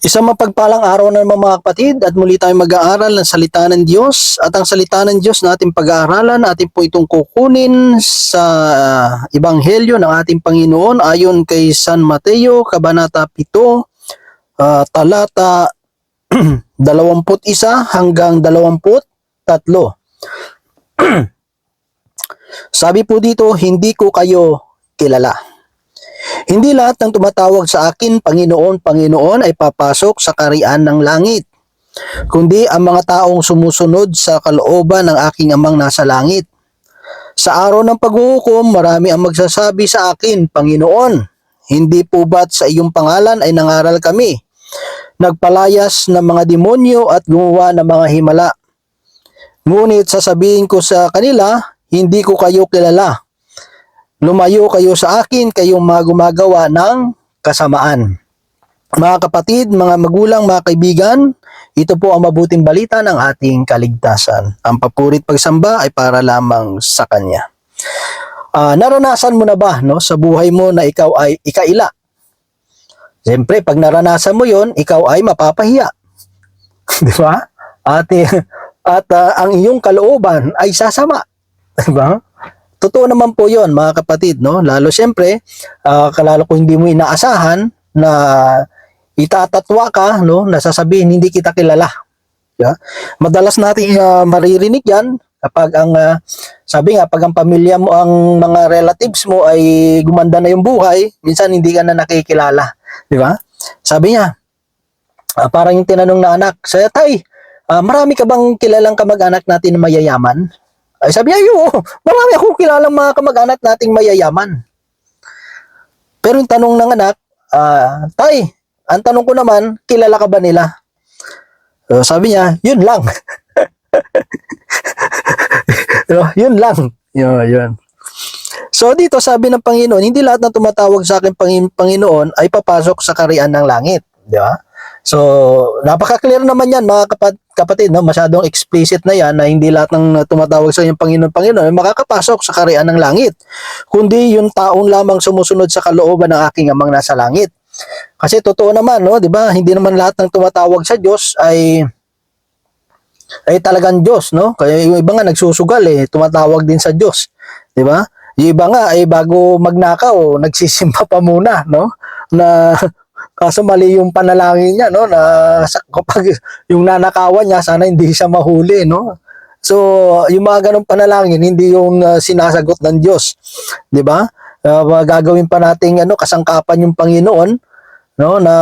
Isang mapagpalang araw na naman mga kapatid at muli tayong mag-aaral ng salita ng Diyos. At ang salita ng Diyos na ating pag-aaralan atin po itong kukunin sa Ebanghelyo ng ating Panginoon ayon kay San Mateo Kabanata 7 ah, talata 21 hanggang 23 Sabi po dito hindi ko kayo kilala hindi lahat ng tumatawag sa akin, Panginoon, Panginoon, ay papasok sa karian ng langit, kundi ang mga taong sumusunod sa kalooban ng aking amang nasa langit. Sa araw ng paghuhukom, marami ang magsasabi sa akin, Panginoon, hindi po ba't sa iyong pangalan ay nangaral kami? Nagpalayas ng mga demonyo at gumawa ng mga himala. Ngunit sasabihin ko sa kanila, hindi ko kayo kilala. Lumayo kayo sa akin, kayong mga gumagawa ng kasamaan. Mga kapatid, mga magulang, mga kaibigan, ito po ang mabuting balita ng ating kaligtasan. Ang papurit pagsamba ay para lamang sa Kanya. Ah, naranasan mo na ba no, sa buhay mo na ikaw ay ikaila? Siyempre, pag naranasan mo yon, ikaw ay mapapahiya. Di ba? At, eh, at ah, ang iyong kalooban ay sasama. Di ba? Totoo naman po yon mga kapatid, no? Lalo siyempre, ah, kalalo kung hindi mo inaasahan na itatatwa ka, no? Nasasabihin hindi kita kilala. Yeah? Madalas natin ah, maririnig yan kapag ang, ah, sabi nga, pag ang pamilya mo, ang mga relatives mo ay gumanda na yung buhay, minsan hindi ka na nakikilala. Di ba? Sabi niya, ah, parang yung tinanong na anak, sa tay, ah, marami ka bang kilalang kamag-anak natin na mayayaman? Ay sabi niya, oo, marami akong kilalang mga kamag-anak nating mayayaman. Pero yung tanong ng anak, ah, tay, ang tanong ko naman, kilala ka ba nila? So, sabi niya, yun lang. Pero, yun lang. Yun, yun. So dito sabi ng Panginoon, hindi lahat ng tumatawag sa akin Pangin- Panginoon ay papasok sa karian ng langit, di ba? So napaka-clear naman 'yan mga kapat- kapatid, no? Masyadong explicit na 'yan na hindi lahat ng tumatawag sa inyong Panginoon Panginoon ay makakapasok sa karian ng langit, kundi yung taong lamang sumusunod sa kalooban ng aking amang nasa langit. Kasi totoo naman, no, 'di ba? Hindi naman lahat ng tumatawag sa Diyos ay ay talagang Diyos, no? Kaya yung iba nga nagsusugal eh, tumatawag din sa Diyos, 'di ba? Yung iba nga ay bago magnakaw, nagsisimba pa muna, no? Na kaso mali yung panalangin niya, no? Na sa, kapag yung nanakawan niya, sana hindi siya mahuli, no? So, yung mga ganong panalangin, hindi yung uh, sinasagot ng Diyos, 'di ba? Uh, gagawin pa nating ano kasangkapan yung Panginoon, no? Na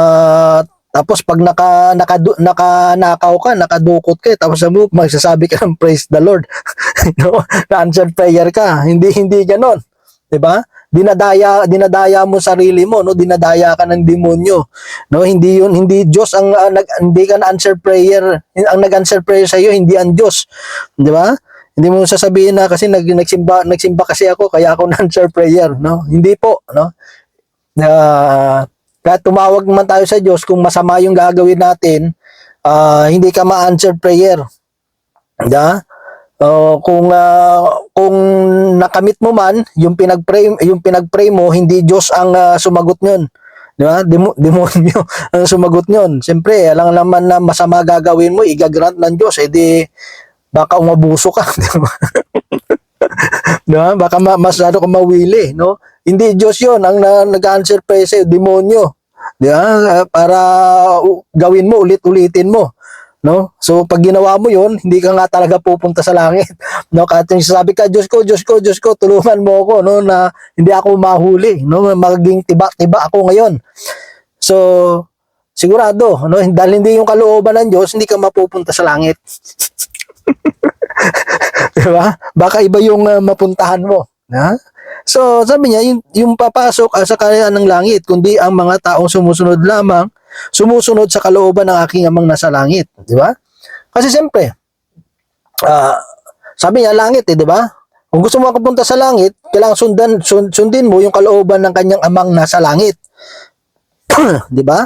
tapos pag naka, naka nakanakaw ka, nakadukot ka, tapos sa magsasabi ka ng praise the Lord. no? Na-answered prayer ka. Hindi hindi ganoon. 'Di ba? Dinadaya dinadaya mo sarili mo, no? Dinadaya ka ng demonyo. No, hindi 'yun, hindi Diyos ang ah, nag hindi ka na-answer prayer. Ang nag-answer prayer sa iyo hindi ang Diyos. 'Di ba? Hindi mo sasabihin na kasi nag, nagsimba nagsimba kasi ako kaya ako na-answer prayer, no? Hindi po, no? Uh, kahit tumawag man tayo sa Diyos, kung masama yung gagawin natin, ah, hindi ka ma-answer prayer. Da? O kung ah, kung nakamit mo man yung pinag-pray yung pinag-pray mo, hindi Diyos ang ah, sumagot niyon. Di ba? Demo, demonyo ang sumagot niyon. Siyempre, alam naman na masama gagawin mo, igagrant ng Diyos, edi baka umabuso ka, di ba? di ba? Baka ma- masyado ka mawili, no? Hindi Diyos 'yon ang na- nag-answer prayer sa'yo, demonyo. Di ba? Para uh, gawin mo, ulit-ulitin mo. No? So pag ginawa mo 'yon, hindi ka nga talaga pupunta sa langit. No? Kahit yung sabi ka, Diyos ko, Diyos ko, Diyos ko, tulungan mo ako no na hindi ako mahuli, no? Maging tiba-tiba ako ngayon. So sigurado, no? Dahil hindi yung kalooban ng Diyos, hindi ka mapupunta sa langit. Di ba? Baka iba yung uh, mapuntahan mo. Ha? So, sabi niya, yung, yung papasok uh, sa kariyan ng langit, kundi ang mga taong sumusunod lamang, sumusunod sa kalooban ng aking amang nasa langit. Di ba? Kasi siyempre, ah, sabi niya, langit eh, di ba? Kung gusto mo makapunta sa langit, kailangan sundan, sun- sundin mo yung kalooban ng kanyang amang nasa langit. di ba?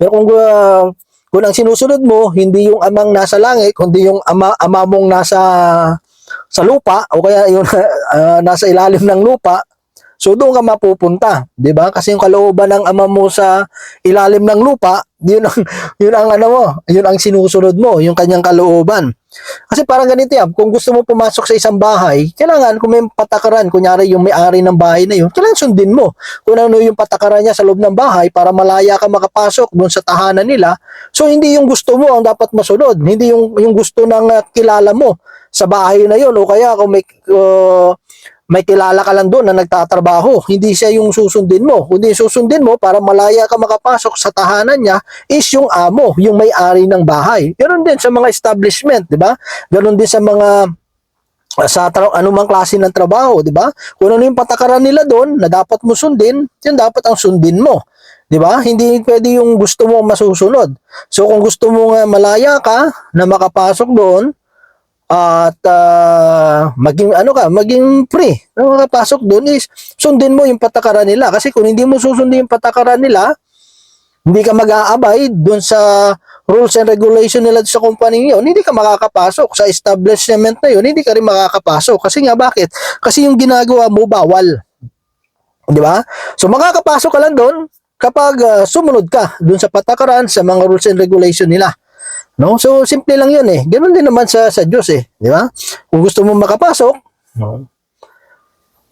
Pero kung uh, kung ang sinusunod mo hindi yung amang nasa langit, kundi yung ama, ama mong nasa sa lupa o kaya yung uh, nasa ilalim ng lupa, So doon ka mapupunta, 'di ba? Kasi yung kalooban ng ama mo sa ilalim ng lupa, yun ang yun ang ano mo, yun ang sinusunod mo, yung kanyang kalooban. Kasi parang ganito yan, kung gusto mo pumasok sa isang bahay, kailangan kung may patakaran, kunyari yung may-ari ng bahay na yun, kailangan sundin mo. Kung ano yung patakaran niya sa loob ng bahay para malaya ka makapasok doon sa tahanan nila. So hindi yung gusto mo ang dapat masunod, hindi yung yung gusto ng uh, kilala mo sa bahay na yun o kaya kung may uh, may kilala ka lang doon na nagtatrabaho, hindi siya yung susundin mo. Kundi susundin mo para malaya ka makapasok sa tahanan niya is yung amo, yung may-ari ng bahay. Ganon din sa mga establishment, di ba? Ganon din sa mga sa anumang klase ng trabaho, di ba? Kung ano yung patakaran nila doon na dapat mo sundin, yun dapat ang sundin mo. Di ba? Hindi pwede yung gusto mo masusunod. So kung gusto mo nga malaya ka na makapasok doon, at ah, maging ano ka, maging free na makapasok doon is sundin mo yung patakaran nila. Kasi kung hindi mo susundin yung patakaran nila, hindi ka mag-aabay doon sa rules and regulation nila sa company yun, hindi ka makakapasok. Sa establishment na yun, hindi ka rin makakapasok. Kasi nga, bakit? Kasi yung ginagawa mo, bawal. Di ba? So, makakapasok ka lang doon kapag ah, sumunod ka doon sa patakaran sa mga rules and regulation nila. No? So, simple lang yun eh. Ganun din naman sa, sa Diyos eh. Di ba? Kung gusto mo makapasok, no?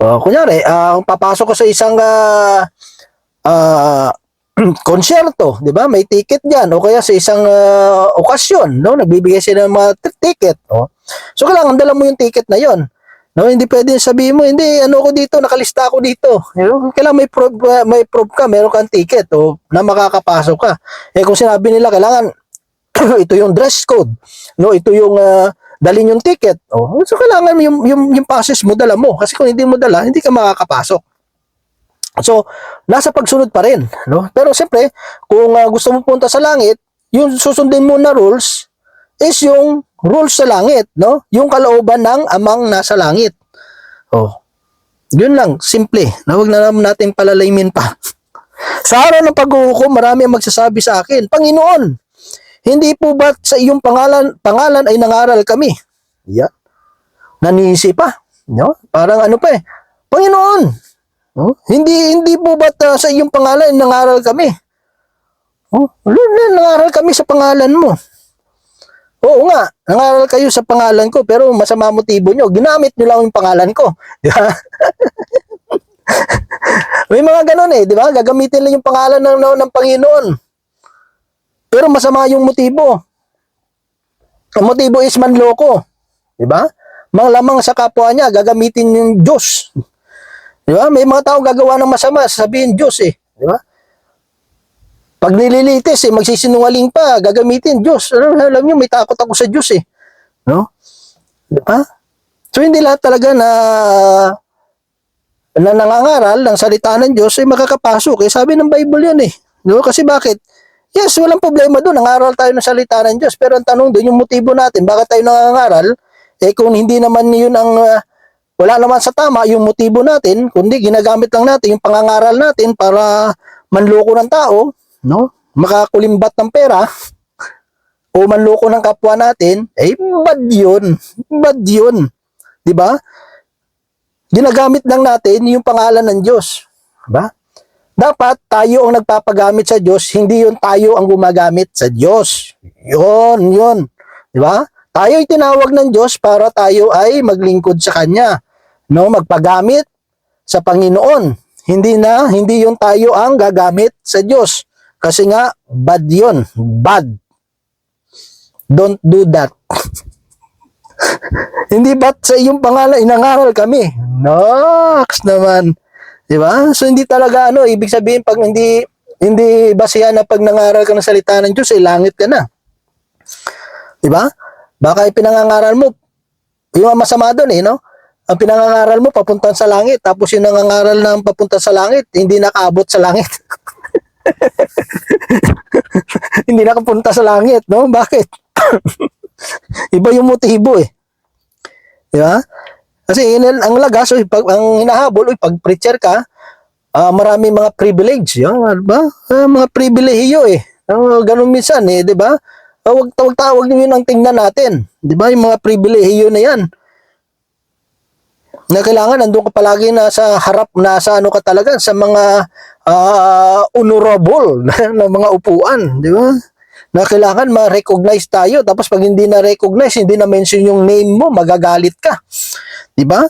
Uh, kunyari, ah, papasok ka sa isang ah, ah, konsyerto, 'di ba? May ticket diyan o kaya sa isang ah, okasyon, no? Nagbibigay sila ng mga ticket, no? So kailangan dala mo yung ticket na 'yon. No, hindi pwede sabihin mo, hindi ano ko dito, nakalista ako dito. You know, kailangan may proof, ah, may proof ka, meron kang ticket o na makakapasok ka. Eh kung sinabi nila kailangan ito yung dress code, no? Ito yung ah, dalhin yung ticket. Oh, so kailangan yung yung yung passes mo dala mo kasi kung hindi mo dala, hindi ka makakapasok. So, nasa pagsunod pa rin, no? Pero siyempre, kung ah, gusto mo punta sa langit, yung susundin mo na rules is yung rules sa langit, no? Yung kalooban ng amang nasa langit. Oh. Yun lang, simple. Na huwag na naman natin palalayimin pa. sa araw ng paghuhukom, marami ang magsasabi sa akin, Panginoon, hindi po ba sa iyong pangalan pangalan ay nangaral kami? Yeah. Nanisi pa, no? Parang ano pa eh. Panginoon, no? Hindi hindi po ba ta- sa iyong pangalan ay nangaral kami? Oh, nangaral kami sa pangalan mo. Oo nga, nangaral kayo sa pangalan ko pero masama motibo nyo. Ginamit nyo lang yung pangalan ko. Di ba? May mga ganun eh, di ba? Gagamitin lang yung pangalan ng, ng, ng Panginoon. Pero masama yung motibo. Ang motibo is manloko. Di ba? Mga lamang sa kapwa niya, gagamitin yung Diyos. Di ba? May mga tao gagawa ng masama, sabihin Diyos eh. Di ba? Pag nililitis eh, magsisinungaling pa, gagamitin Diyos. Ano, alam niyo, may takot ako sa Diyos eh. No? Di ba? So hindi lahat talaga na na nangangaral ng salita ng Diyos ay makakapasok. Eh, sabi ng Bible yan eh. No? Kasi bakit? Yes, walang problema doon. Nangaral tayo ng salita ng Diyos. Pero ang tanong doon, yung motibo natin, bakit tayo nangangaral? Eh kung hindi naman yun ang, ah, wala naman sa tama yung motibo natin, kundi ginagamit lang natin yung pangangaral natin para manloko ng tao, no? Makakulimbat ng pera, o manloko ng kapwa natin, eh bad yun. Bad yun. Ba? Ginagamit lang natin yung pangalan ng Diyos. Ba? Dapat tayo ang nagpapagamit sa Diyos, hindi yung tayo ang gumagamit sa Diyos. Yun, yun. Di ba? Tayo ay tinawag ng Diyos para tayo ay maglingkod sa Kanya. No, magpagamit sa Panginoon. Hindi na, hindi yung tayo ang gagamit sa Diyos. Kasi nga, bad yun. Bad. Don't do that. hindi ba't sa iyong pangalan inangaral kami? Nox naman. Di ba? So hindi talaga ano, ibig sabihin pag hindi hindi basihan na pag nangaral ka ng salita ng Diyos, eh, langit ka na. Di ba? Baka ipinangangaral mo, yung masama doon eh, no? Ang pinangangaral mo papunta sa langit, tapos yung nangangaral ng papunta sa langit, hindi nakaabot sa langit. hindi nakapunta sa langit, no? Bakit? Iba yung motibo eh. Di ba? Kasi ang lagas, oy, pag, ang hinahabol, oy, pag preacher ka, ah marami mga privilege, yan, di ba? Ah, mga pribilehiyo eh. Ah, ganun minsan eh, di ba? Ah, wag tawag tawag niyo yun ang tingnan natin. Di ba? Yung mga pribilehiyo na yan. Na kailangan nandun ka palagi na sa harap na sa ano ka talaga sa mga ah, honorable na, na mga upuan, di ba? Na kailangan ma-recognize tayo tapos pag hindi na recognize, hindi na mention yung name mo, magagalit ka. Di ba?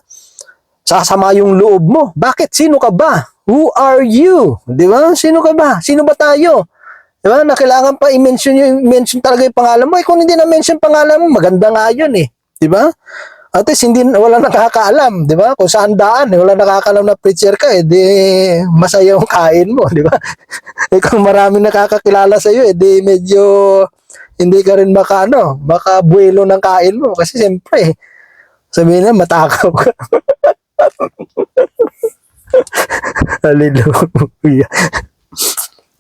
Sasama yung loob mo. Bakit? Sino ka ba? Who are you? Di ba? Sino ka ba? Sino ba tayo? Di ba? Na kailangan pa i-mention yung mention talaga yung pangalan mo. Eh, kung hindi na mention pangalan mo, maganda nga yun eh. Di ba? At least hindi wala nakakaalam, 'di ba? Kung saan daan, eh, wala nakakaalam na preacher ka, eh, di masaya yung kain mo, 'di ba? eh kung marami nakakakilala sa iyo, eh, di medyo hindi ka rin maka ano, maka buwelo ng kain mo kasi siyempre sabihin na matakaw ka. Hallelujah.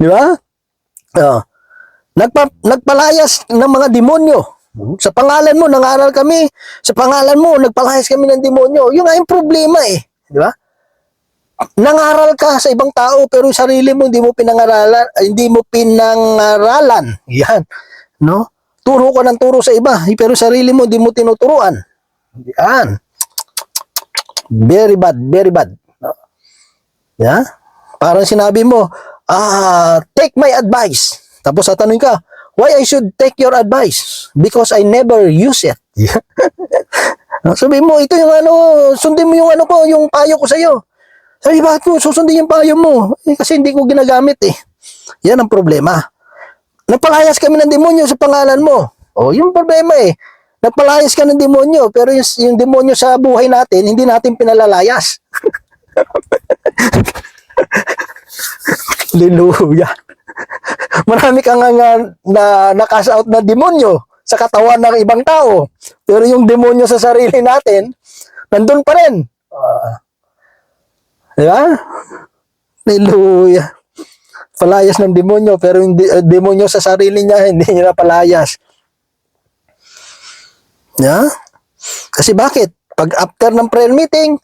Di ba? Oh. Nagpa, nagpalayas ng mga demonyo. Sa pangalan mo, nangaral kami. Sa pangalan mo, nagpalayas kami ng demonyo. Yung nga yung problema eh. Di ba? Nangaral ka sa ibang tao pero yung sarili mo hindi mo pinangaralan, hindi mo pinangaralan. Yan. No? Turo ka ng turo sa iba, pero sarili mo hindi mo tinuturuan. Yan. Very bad, very bad. No? Yeah? Parang sinabi mo, ah, take my advice. Tapos tatanungin ka, why I should take your advice? Because I never use it. Sabi mo, ito yung ano, sundin mo yung ano ko, yung payo ko sa'yo. Sabi, bakit mo susundin yung payo mo? Eh, kasi hindi ko ginagamit eh. Yan ang problema. Nagpalayas kami ng demonyo sa pangalan mo. O, yung problema eh. Nagpalayas ka ng demonyo, pero yung, yung demonyo sa buhay natin, hindi natin pinalalayas. Hallelujah. Marami kang nga na nakas out na demonyo sa katawan ng ibang tao. Pero yung demonyo sa sarili natin, nandun pa rin. Ah. di ba? Hallelujah. Palayas ng demonyo, pero yung de- uh, demonyo sa sarili niya, hindi niya na palayas. Yeah? Kasi bakit? Pag after ng prayer meeting,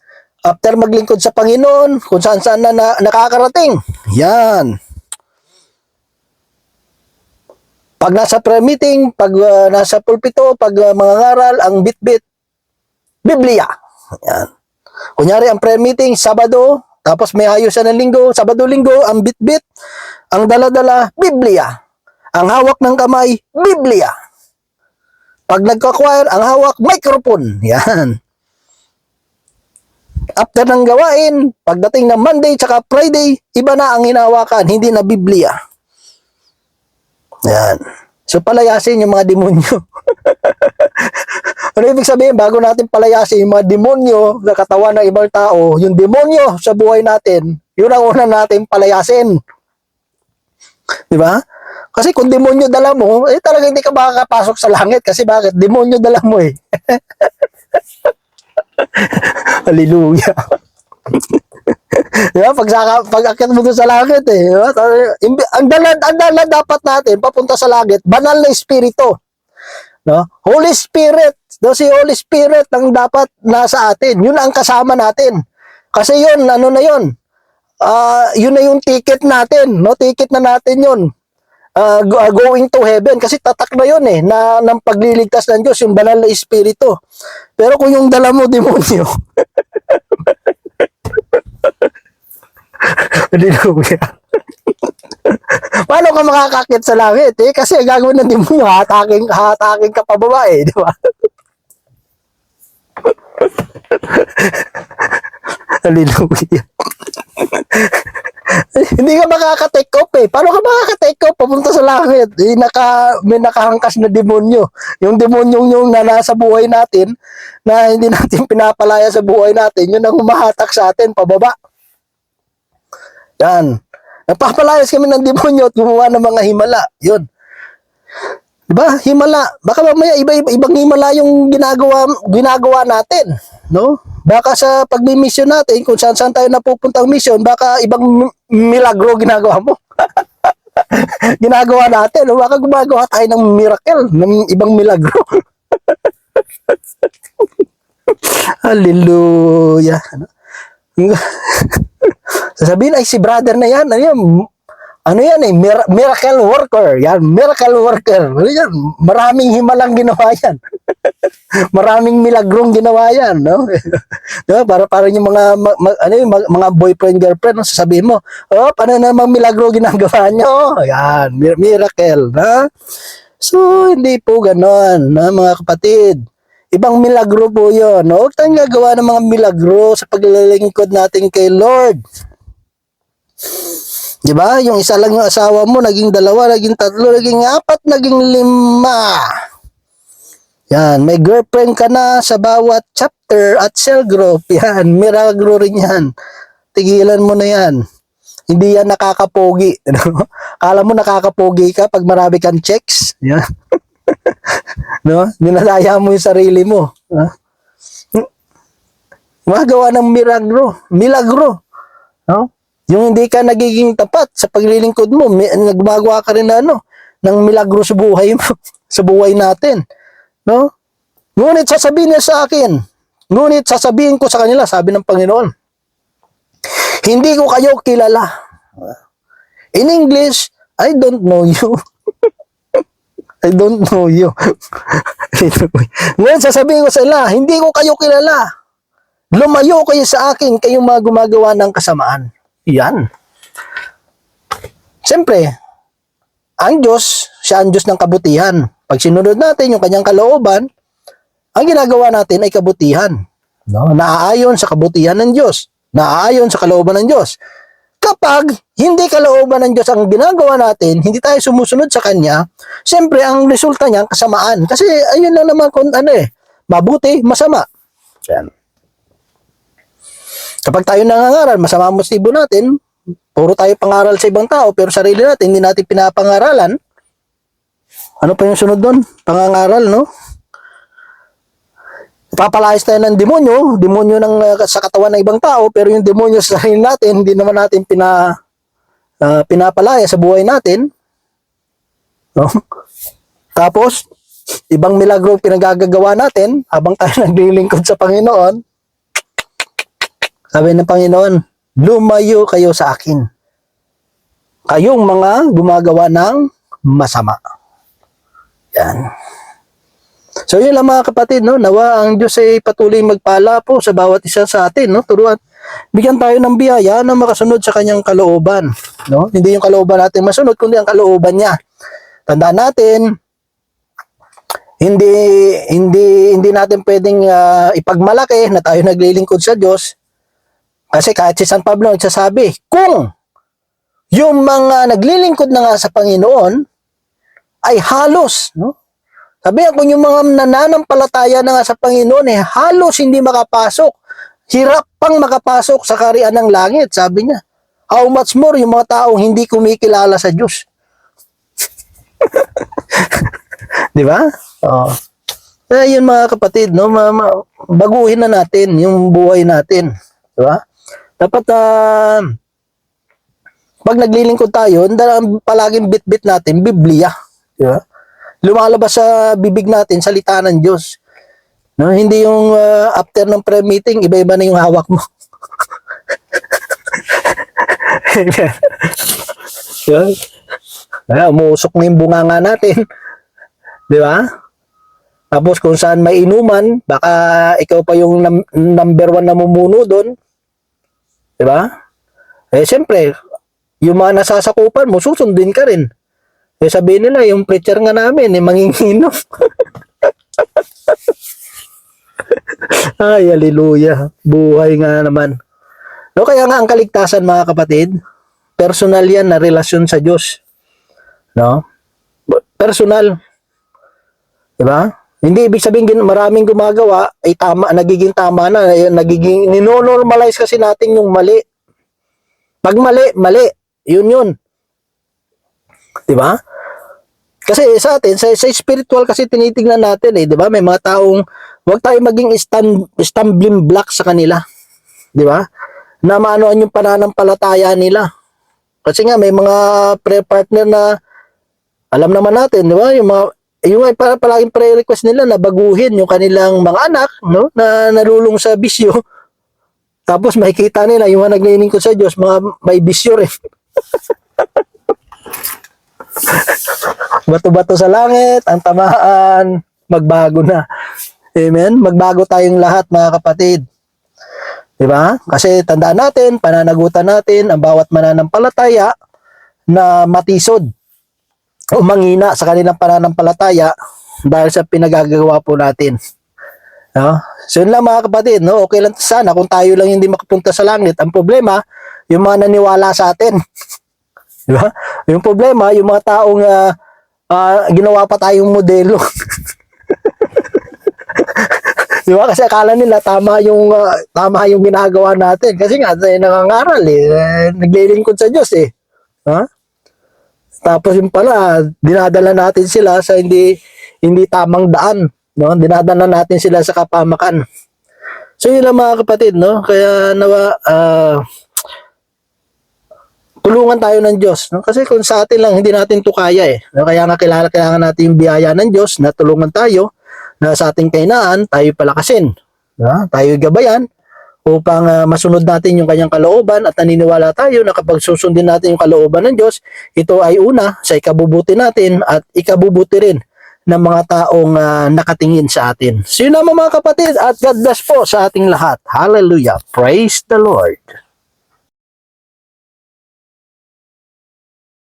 after maglingkod sa Panginoon, kung saan saan na, na nakakarating, yan. Pag nasa prayer meeting, pag uh, nasa pulpito, pag uh, mga ngaral, ang bit-bit, Biblia. Yan. Kunyari, ang prayer meeting, Sabado, tapos may ayusan ng linggo, Sabado-linggo, ang bit-bit, ang dala-dala, Biblia. Ang hawak ng kamay, Biblia. Pag nagka-choir, ang hawak, microphone. Yan. After ng gawain, pagdating ng Monday tsaka Friday, iba na ang hinawakan, hindi na Biblia. Yan. So palayasin yung mga demonyo. ano ibig sabihin, bago natin palayasin yung mga demonyo sa katawan ng ibang tao, yung demonyo sa buhay natin, yun ang una natin palayasin. Di ba? Kasi kung demonyo dala mo, eh talaga hindi ka makakapasok sa langit. Kasi bakit? Demonyo dala mo eh. Hallelujah. Di ba? Pag, saka, pag akit mo sa langit eh. Di ba? Imbi- Ang dala, ang dala dapat natin papunta sa langit, banal na espiritu. No? Holy Spirit. No, si Holy Spirit ang dapat nasa atin. Yun ang kasama natin. Kasi yun, ano na yun? Ah, yun na yung ticket natin. No? Ticket na natin yun. Ah, going to heaven. Kasi tatak na yun eh, na, ng pagliligtas ng Diyos, yung banal na espiritu. Pero kung yung dala mo, demonyo, Hallelujah. Paano ka makakakit sa langit eh? Kasi gagawin ng demonyo, hataking, hataking ka pababa eh, di ba? Hallelujah. Hindi ka makaka-take off eh. Paano ka makaka-take off papunta sa langit? Eh, naka, may nakahangkas na demonyo. Yung demonyong yung na nasa buhay natin, na hindi natin pinapalaya sa buhay natin, yun ang humahatak sa atin pababa. Yan. Nagpapalayas kami ng demonyo at gumawa ng mga himala. Yun. Diba? Himala. Baka mamaya iba, iba ibang himala yung ginagawa ginagawa natin, no? Baka sa pagmi-mission natin, kung saan saan tayo napupuntang mission, baka ibang mi- milagro ginagawa mo. ginagawa natin, no? baka gumagawa tayo ng miracle, ng ibang milagro. Hallelujah. Ano? Sasabihin, ay si brother na yan, ano yan, ano yan eh, mir- miracle worker. Yan, miracle worker. Ano yan? Maraming himalang ginawa yan. Maraming milagrong ginawa yan, no? diba? Para parang yung mga ma- ano yung mga, boyfriend girlfriend, no? sasabihin mo, "Oh, paano namang milagro ginagawa nyo?" Yan, mir- miracle, na? So, hindi po ganon, na mga kapatid. Ibang milagro po yun. No? Huwag tayong gagawa ng mga milagro sa paglalingkod natin kay Lord. Di ba? Yung isa lang yung asawa mo, naging dalawa, naging tatlo, naging apat, naging lima. Yan, may girlfriend ka na sa bawat chapter at cell group. Yan, milagro rin yan. Tigilan mo na yan. Hindi yan nakakapogi. Ano? Kala mo nakakapogi ka pag marami kang checks. Yan. no? Nilalaya mo yung sarili mo. Ha? Magawa ng milagro. Milagro. No? Yung hindi ka nagiging tapat sa paglilingkod mo, may, nagmagawa ka rin na ano, ng milagro sa buhay mo, sa buhay natin. No? Ngunit sasabihin niya sa akin, ngunit sasabihin ko sa kanila, sabi ng Panginoon, hindi ko kayo kilala. In English, I don't know you. I don't know you. Ngayon sasabihin ko sa ila, hindi ko kayo kilala. Lumayo kayo sa akin, kayong mga gumagawa ng kasamaan. Yan. Siyempre, ang Diyos, siya ang Diyos ng kabutihan. Pag sinunod natin yung kanyang kalooban, ang ginagawa natin ay kabutihan. No? Naaayon sa kabutihan ng Diyos. Naaayon sa kalooban ng Diyos. Kapag hindi kalooban ng Diyos ang ginagawa natin, hindi tayo sumusunod sa Kanya, siyempre ang resulta niyan kasamaan. Kasi ayun lang naman kung ano eh, mabuti, masama. Yan. Kapag tayo nangangaral, masama ang motibo natin, puro tayo pangaral sa ibang tao, pero sarili natin, hindi natin pinapangaralan, ano pa yung sunod doon? Pangangaral, no? Papalayas tayo ng demonyo, demonyo ng, uh, sa katawan ng ibang tao, pero yung demonyo sa sarili natin, hindi naman natin pina, uh, pinapalaya sa buhay natin. No? Tapos, ibang milagro pinagagagawa natin habang tayo naglilingkod sa Panginoon, sabi ng Panginoon, lumayo kayo sa akin. Kayong mga gumagawa ng masama. Yan. So yun lang mga kapatid, no? Nawa ang Diyos ay patuloy magpala po sa bawat isa sa atin, no? Turuan. Bigyan tayo ng biyaya na makasunod sa kanyang kalooban, no? Hindi yung kalooban natin masunod, kundi ang kalooban niya. Tandaan natin, hindi hindi hindi natin pwedeng ah, ipagmalaki na tayo naglilingkod sa Diyos kasi kahit si San Pablo nagsasabi, kung yung mga naglilingkod na nga sa Panginoon ay halos, no? Sabi niya, kung yung mga nananampalataya na nga sa Panginoon, eh, halos hindi makapasok. Hirap pang makapasok sa karian ng langit, sabi niya. How much more yung mga taong hindi kumikilala sa Diyos. Di ba? Oh. Eh, yun mga kapatid, no? Ma- baguhin na natin yung buhay natin. Di ba? Dapat, ah, pag naglilingkod tayo, palaging bit-bit natin, Biblia. Di ba? Lumalabas sa bibig natin, salita ng Diyos. No, hindi yung ah, after ng prayer meeting, iba-iba na yung hawak mo. Yan. Kaya umuusok na yung bunganga natin. Di ba? Tapos kung saan may inuman, baka ikaw pa yung num- number one na mumuno doon. Di ba? Eh, siyempre, yung mga nasasakupan mo, susundin ka rin. Eh, sabihin nila, yung preacher nga namin, eh, manginginom. Ay, hallelujah. Buhay nga naman. No, kaya nga ang kaligtasan, mga kapatid, personal yan na relasyon sa Diyos. No? Personal. Diba? Hindi ibig sabihin maraming gumagawa ay tama, nagiging tama na, nagiging ninonormalize kasi natin yung mali. Pag mali, mali. Yun yun. 'Di ba? Kasi sa atin, sa, sa spiritual kasi tinitingnan natin eh, 'di ba? May mga taong wag tayo maging stand, stumbling block sa kanila. 'Di ba? Na maanoan yung pananampalataya nila. Kasi nga may mga prayer partner na alam naman natin, 'di ba? Yung mga yung ay para palaging prayer request nila na baguhin yung kanilang mga anak, no? Na nalulung sa bisyo. Tapos makikita nila yung mga naglilingkod sa Diyos, mga may bisyo rin. Bato-bato sa langit, ang tamaan, magbago na. Amen? Magbago tayong lahat mga kapatid. Di ba? Kasi tandaan natin, pananagutan natin ang bawat mananampalataya na matisod o mangina sa kanilang pananampalataya dahil sa pinagagawa po natin. No? So yun lang mga kapatid, no? okay lang sana kung tayo lang hindi makapunta sa langit. Ang problema, yung mga naniwala sa atin. Di ba? Yung problema, yung mga taong ah, ah, ginawa pa tayong modelo. Di ba? Kasi akala nila tama yung ah, tama yung ginagawa natin. Kasi nga tayo nangangaral eh. eh naglilingkod sa Diyos eh. Ha? Tapos yung pala, dinadala natin sila sa hindi hindi tamang daan, no? Dinadala natin sila sa kapamakan. So yun lang mga kapatid, no? Kaya nawa ah, tulungan tayo ng Diyos, no? Kasi kung sa atin lang hindi natin to kaya eh. No? Kaya nga kilala kailangan natin yung biyaya ng Diyos na tulungan tayo na sa ating kainaan tayo palakasin. No? Tayo gabayan upang ah, masunod natin yung kanyang kalooban at naniniwala tayo na kapag susundin natin yung kalooban ng Diyos, ito ay una sa ikabubuti natin at ikabubuti rin ng mga taong ah, nakatingin sa atin. So yun naman mga kapatid at God bless po sa ating lahat. Hallelujah. Praise the Lord.